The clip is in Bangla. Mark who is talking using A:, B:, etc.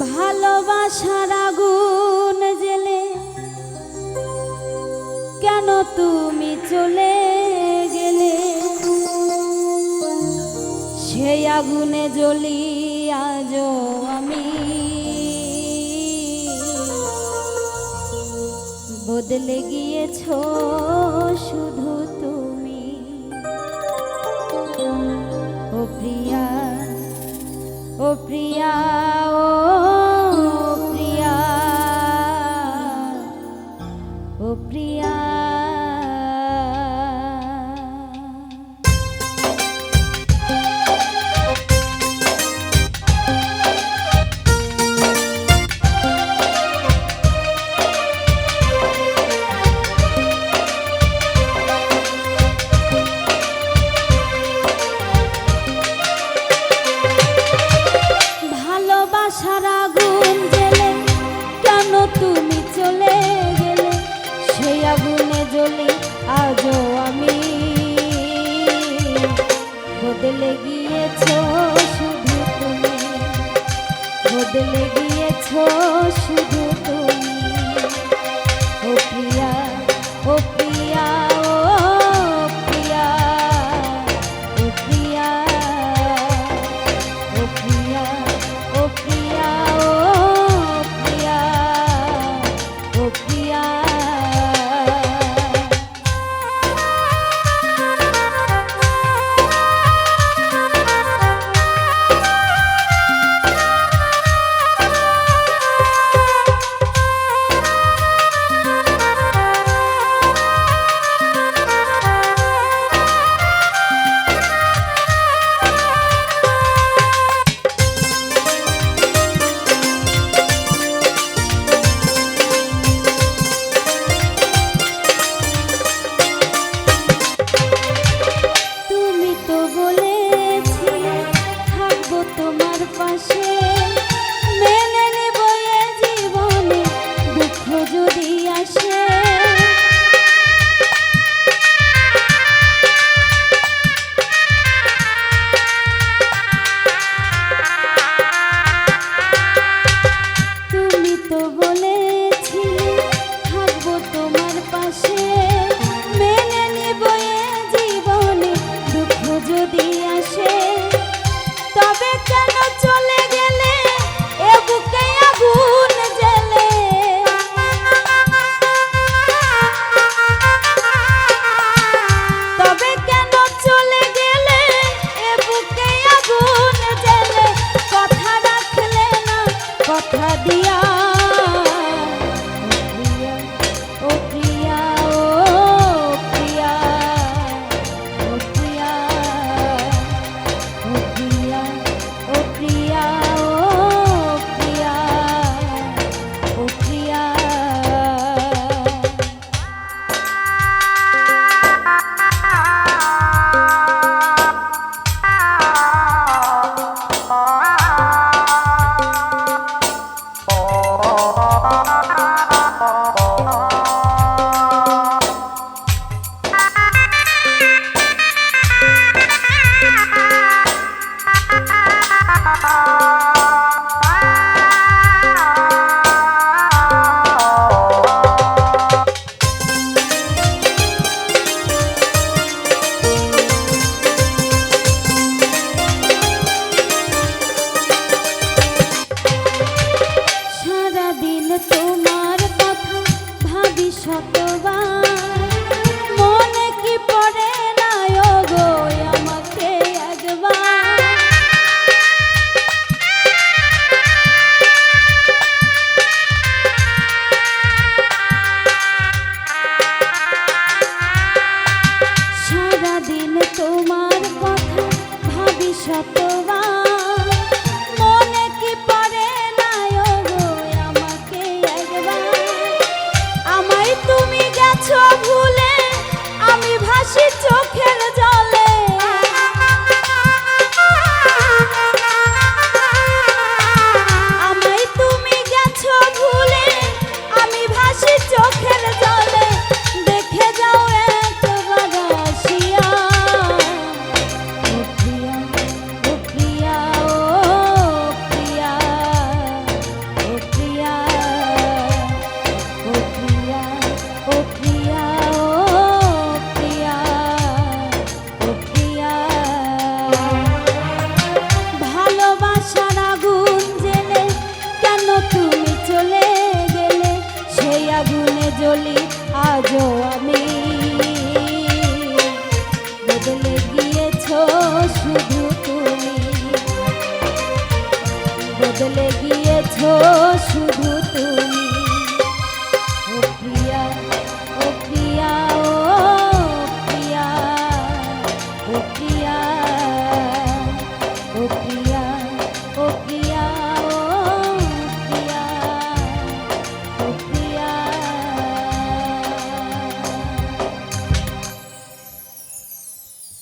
A: ভালোবাসার আগুন জেলে কেন তুমি চলে গেলে? সেই আগুনে জ্বলি আজ আমি। বদলে গিয়েছ শুধু তুমি। ও প্রিয়া ও প্রিয়া ও আজও আমি বদলে গিয়েছো শুধু তুমি। বদলে গিয়েছো শুধু সারাদিন তোমার কথা ভাবি সব। শতবার বলি আজও